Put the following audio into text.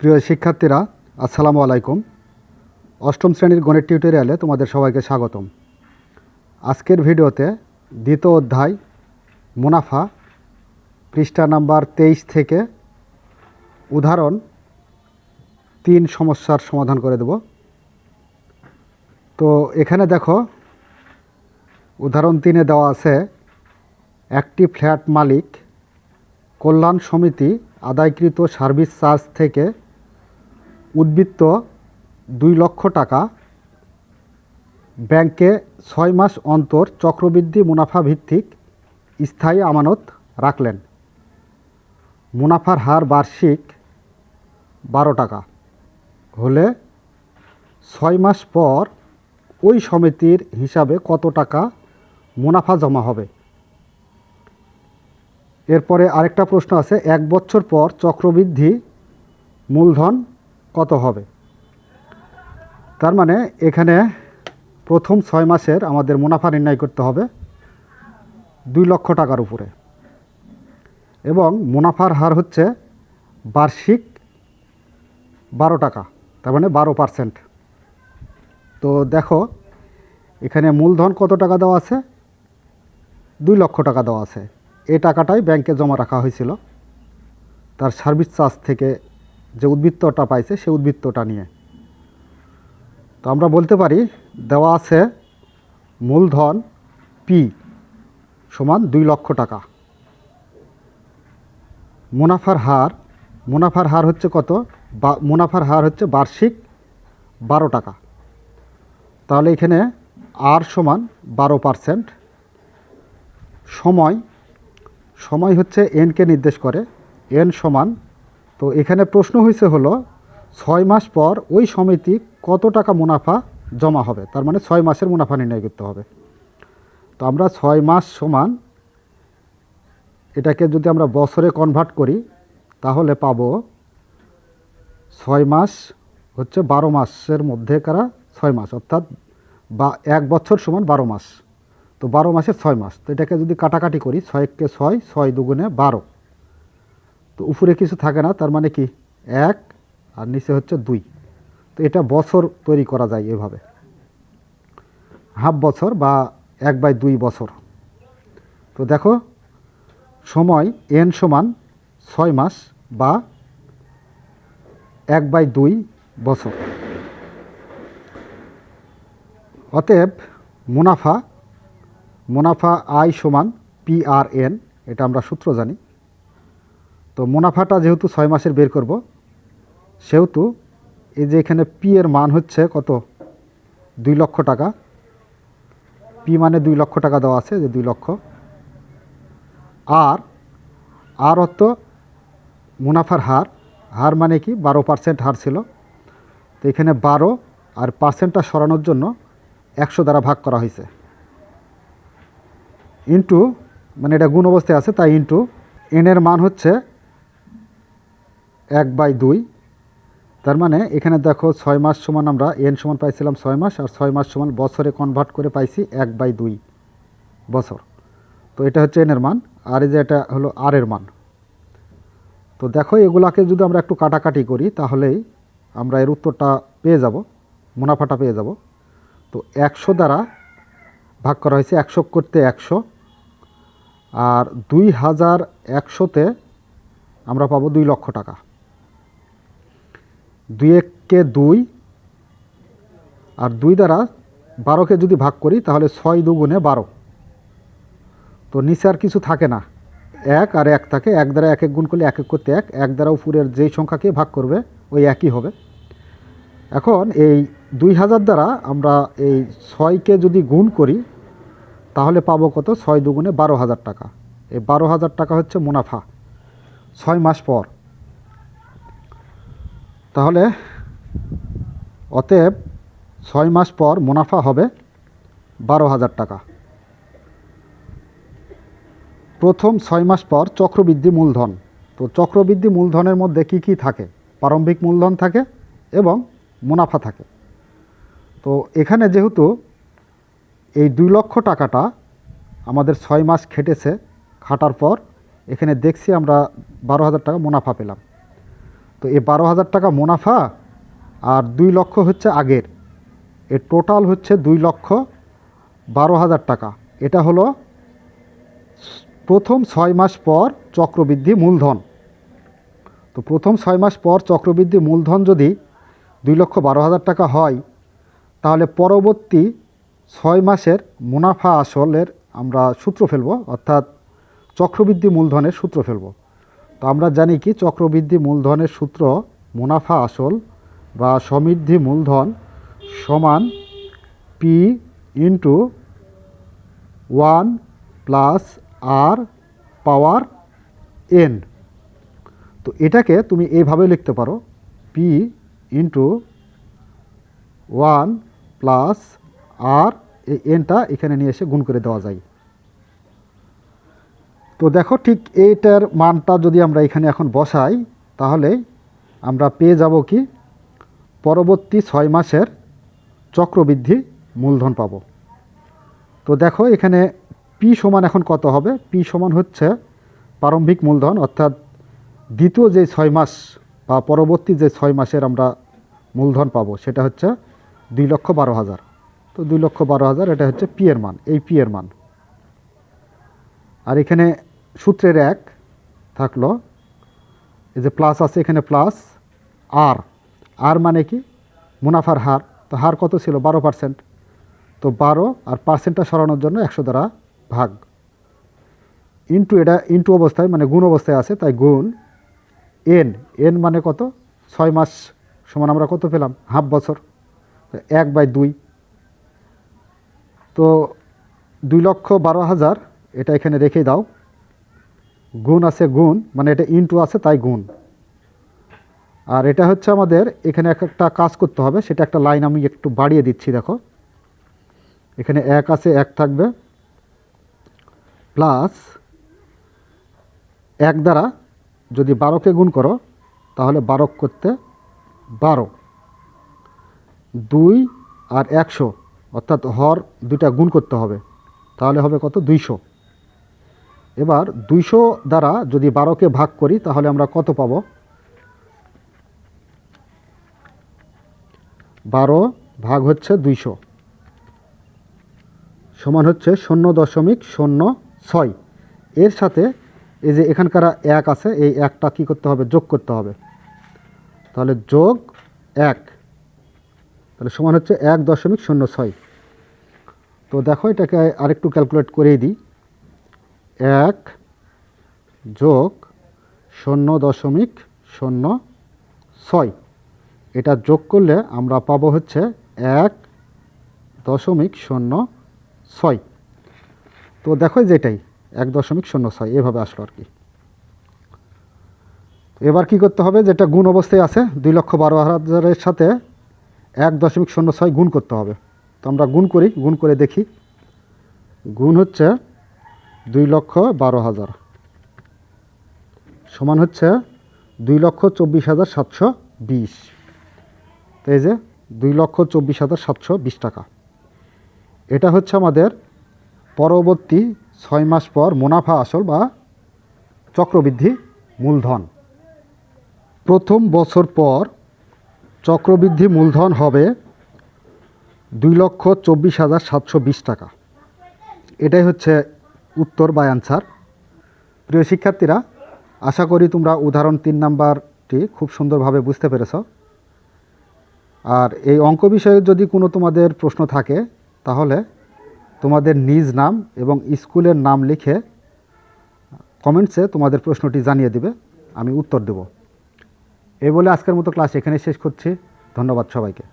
প্রিয় শিক্ষার্থীরা, আসসালামু আলাইকুম। অষ্টম শ্রেণির গণিত টিউটোরিয়ালে তোমাদের সবাইকে স্বাগতম। আজকের ভিডিওতে দ্বিতীয় অধ্যায়, মুনাফা, পৃষ্ঠা নাম্বার তেইশ থেকে উদাহরণ তিন সমস্যার সমাধান করে দেব। তো এখানে দেখো, উদাহরণ তিনে দেওয়া আছে, একটি ফ্ল্যাট মালিক কল্যাণ সমিতি আদায়কৃত সার্ভিস চার্জ থেকে উদ্বৃত্ত দুই লক্ষ টাকা। ব্যাংকে ছয় মাস অন্তর চক্রবৃদ্ধি মুনাফা ভিত্তিক স্থায়ী আমানত রাখলেন। মুনাফার হার বার্ষিক বারো টাকা। হলে ছয় মাস পর ওই সমিতির হিসাবে কত টাকা মুনাফা জমা হবে? এরপরে আরেকটা প্রশ্ন আছে, এক বছর পর চক্রবৃদ্ধি মূলধন কত হবে? তার মানে এখানে প্রথম ছয় মাসের আমাদের মুনাফা নির্ণয় করতে হবে দুই লক্ষ টাকার উপরে। এবং মুনাফার হার হচ্ছে বার্ষিক বারো টাকা, তার মানে বারো পার্সেন্ট। তো দেখো, এখানে মূলধন কত টাকা দেওয়া আছে? দুই লক্ষ টাকা দেওয়া আছে। এই টাকাটাই ব্যাংকে জমা রাখা হয়েছিল। তার সার্ভিস চার্জ থেকে যে উদ্বৃত্তটা পাইছে সেই উদ্বৃত্তটা নিয়ে। তো আমরা বলতে পারি, দেওয়া আছে মূলধন পি সমান দুই লক্ষ টাকা। মুনাফার হার মুনাফার হার হচ্ছে কত? মুনাফার হার হচ্ছে বার্ষিক বারো টাকা। তাহলে এখানে আর সমান বারো পারসেন্ট। সময় সময় হচ্ছে এনকে নির্দেশ করে। এন সমান তো এখানে প্রশ্ন হয়েছে হলো, ছয় মাস পর ওই সমিতি কত টাকা মুনাফা জমা হবে? তার মানে ছয় মাসের মুনাফা নির্ণয় করতে হবে। তো আমরা ছয় মাস সমান এটাকে যদি আমরা বছরে কনভার্ট করি, তাহলে পাবো ছয় মাস হচ্ছে বারো মাসের মধ্যে কারা? ছয় মাস, অর্থাৎ বা এক বছর সমান বারো মাস। তো বারো মাসে ছয় মাস। তো এটাকে যদি কাটাকাটি করি, ছয়কে ছয় ছয় দুগুণে বারো। তো উপরে কিছু থাকে না, তার মানে কি? এক, আর নিচে হচ্ছে দুই। তো এটা বছর তৈরি করা যায় এভাবে। হাফ বছর বা এক বাই দুই বছর। তো দেখো, সময় এন সমান ছয় মাস বা এক বাই দুই বছর। অতএব মুনাফা মুনাফা আই সমান পি আর এন এটা আমরা সূত্র জানি। তো মুনাফাটা যেহেতু ছয় মাসের বের করব, সেহেতু এই যে এখানে পি এর মান হচ্ছে কত? দুই লক্ষ টাকা। পি মানে দুই লক্ষ টাকা দেওয়া আছে, যে দুই লক্ষ। আর আর অত মুনাফার হার। হার মানে কি? বারো পার্সেন্ট হার ছিল। তো এখানে বারো আর পার্সেন্টটা সরানোর জন্য একশো দ্বারা ভাগ করা হয়েছে। ইন্টু মানে এটা গুণ অবস্থায় আছে, তাই ইন্টু। এনের মান হচ্ছে এক বাই দুই। তার মানে এখানে দেখো ছয় মাস সমান আমরা এন সমান পাইছিলাম ছয় মাস, আর ছয় মাস সমান বছরে কনভার্ট করে পাইছি এক বাই দুই বছর। তো এটা হচ্ছে এনের মান, আর এই যে এটা হলো আর এর মান। তো দেখো এগুলাকে যদি আমরা একটু কাটাকাটি করি, তাহলেই আমরা এর উত্তরটা পেয়ে যাব, মুনাফাটা পেয়ে যাব। তো একশো দ্বারা ভাগ করা হয়েছে একশো করতে একশো, আর দুই হাজার একশোতে আমরা পাবো দুই লক্ষ টাকা। দুই এককে দুই আর দুই দ্বারা বারোকে যদি ভাগ করি, তাহলে ছয় দুগুণে বারো। তো নিচে আর কিছু থাকে না। এক আর এক থাকে। এক দ্বারা এক এক গুণ করলে এক এক করতে এক। এক দ্বারা উপরের যেই সংখ্যাকে ভাগ করবে, ওই একই হবে। এখন এই দুই হাজার দ্বারা আমরা এই ছয়কে যদি গুণ করি, তাহলে পাবো কত? ছয় দুগুণে বারো হাজার টাকা। এই বারো হাজার টাকা হচ্ছে মুনাফা। ছয় মাস পর। তাহলে অতএব ছয় মাস পর মুনাফা হবে বারো হাজার টাকা। প্রথম ছয় মাস পর চক্রবৃদ্ধি মূলধন। তো চক্রবৃদ্ধি মূলধনের মধ্যে কি কি থাকে? প্রারম্ভিক মূলধন থাকে এবং মুনাফা থাকে। তো এখানে যেহেতু এই দুই লক্ষ টাকাটা আমাদের ছয় মাস খেটেছে, খাটার পর এখানে দেখছি আমরা বারো হাজার টাকা মুনাফা পেলাম। তো এই বারো হাজার টাকা মুনাফা আর দুই লক্ষ হচ্ছে আগের। এর টোটাল হচ্ছে দুই লক্ষ বারো হাজার টাকা। এটা হলো প্রথম ছয় মাস পর চক্রবৃদ্ধি মূলধন। তো প্রথম ছয় মাস পর চক্রবৃদ্ধি মূলধন যদি দুই লক্ষ বারো হাজার টাকা হয়, তাহলে পরবর্তী ছয় মাসের মুনাফা আসলের আমরা সূত্র ফেলব, অর্থাৎ চক্রবৃদ্ধি মূলধনের সূত্র ফেলব। তো আমরা জানি কি, চক্রবৃদ্ধি মূলধনের সূত্র মুনাফা আসল বা সমৃদ্ধি মূলধন সমান P into one plus R power N তো এটাকে তুমি এইভাবে লিখতে পারো P into one plus R এই এনটা এখানে নিয়ে এসে গুণ করে দেওয়া যায়। তো দেখো ঠিক এইটার মানটা যদি আমরা এখানে এখন বসাই, তাহলে আমরা পেয়ে যাব কি? পরবর্তী ছয় মাসের চক্রবৃদ্ধি মূলধন পাব। তো দেখো এখানে পি সমান এখন কত হবে? পি সমান হচ্ছে প্রারম্ভিক মূলধন, অর্থাৎ দ্বিতীয় যে ছয় মাস বা পরবর্তী যে ছয় মাসের আমরা মূলধন পাবো, সেটা হচ্ছে দুই লক্ষ বারো হাজার। তো দুই লক্ষ বারো হাজার, এটা হচ্ছে পি এর মান, এই পি এর মান। আর এখানে সূত্রের এক থাকল, এই যে প্লাস আছে এখানে প্লাস আর আর মানে কি? মুনাফার হার। তো হার কত ছিল? বারো পার্সেন্ট তো বারো আর পার্সেন্টটা সরানোর জন্য একশো দ্বারা ভাগ। ইন্টু এটা ইন্টু অবস্থায় মানে গুণ অবস্থায় আছে, তাই গুণ এন এন মানে কত? ছয় মাস সমান আমরা কত পেলাম? হাফ বছর। এক বাই দুই। তো দুই লক্ষ বারো হাজার, এটা এখানে রেখে দাও। গুণ আছে গুণ মানে এটা ইন্টু আছে, তাই গুণ। আর এটা হচ্ছে আমাদের, এখানে এক একটা কাজ করতে হবে, সেটা একটা লাইন আমি একটু বাড়িয়ে দিচ্ছি, দেখো। এখানে এক আছে, এক থাকবে। প্লাস এক দ্বারা যদি বারোকে গুণ করো, তাহলে বারো করতে বারো। দুই আর একশো, অর্থাৎ হর দুইটা গুণ করতে হবে। তাহলে হবে কত? দুইশো। এবার দুইশো দ্বারা যদি বারোকে ভাগ করি, তাহলে আমরা কত পাব? বারো ভাগ হচ্ছে দুইশো। সমান হচ্ছে শূন্য দশমিক শূন্য ছয়। এর সাথে এই যে এখানকার এক আছে, এই একটা কি করতে হবে? যোগ করতে হবে। তাহলে যোগ এক। তাহলে সমান হচ্ছে এক দশমিক শূন্য ছয়। তো দেখো এটাকে আরেকটু ক্যালকুলেট করেই দিই। এক যোগ শূন্য দশমিক শূন্য ছয়। এটা যোগ করলে আমরা পাবো হচ্ছে এক দশমিক শূন্য ছয়। তো দেখো যেটাই এক দশমিক শূন্য ছয়, এভাবে আসলো আর কি। এবার কি করতে হবে, যেটা গুণ অবস্থায় আছে, দুই লক্ষ বারো হাজারের সাথে এক দশমিক শূন্য ছয় গুণ করতে হবে। তো আমরা গুণ করি, গুণ করে দেখি। গুণ হচ্ছে দুই লক্ষ বারো হাজার। সমান হচ্ছে দুই লক্ষ চব্বিশ হাজার সাতশো বিশ। এই যে দুই লক্ষ চব্বিশ হাজার সাতশো বিশ টাকা। এটা হচ্ছে আমাদের পরবর্তী ছয় মাস পর মুনাফা আসল বা চক্রবৃদ্ধি মূলধন। প্রথম বছর পর চক্রবৃদ্ধি মূলধন হবে দুই লক্ষ চব্বিশ হাজার সাতশো বিশ টাকা। এটাই হচ্ছে উত্তর বা অ্যান্সার প্রিয় শিক্ষার্থীরা, আশা করি তোমরা উদাহরণ তিন নাম্বারটি খুব সুন্দরভাবে বুঝতে পেরেছ। আর এই অঙ্ক বিষয়ে যদি কোনো তোমাদের প্রশ্ন থাকে, তাহলে তোমাদের নিজ নাম এবং স্কুলের নাম লিখে কমেন্টসে তোমাদের প্রশ্নটি জানিয়ে দিবে, আমি উত্তর দেব। এই বলে আজকের মতো ক্লাস এখানে শেষ করছি। ধন্যবাদ সবাইকে।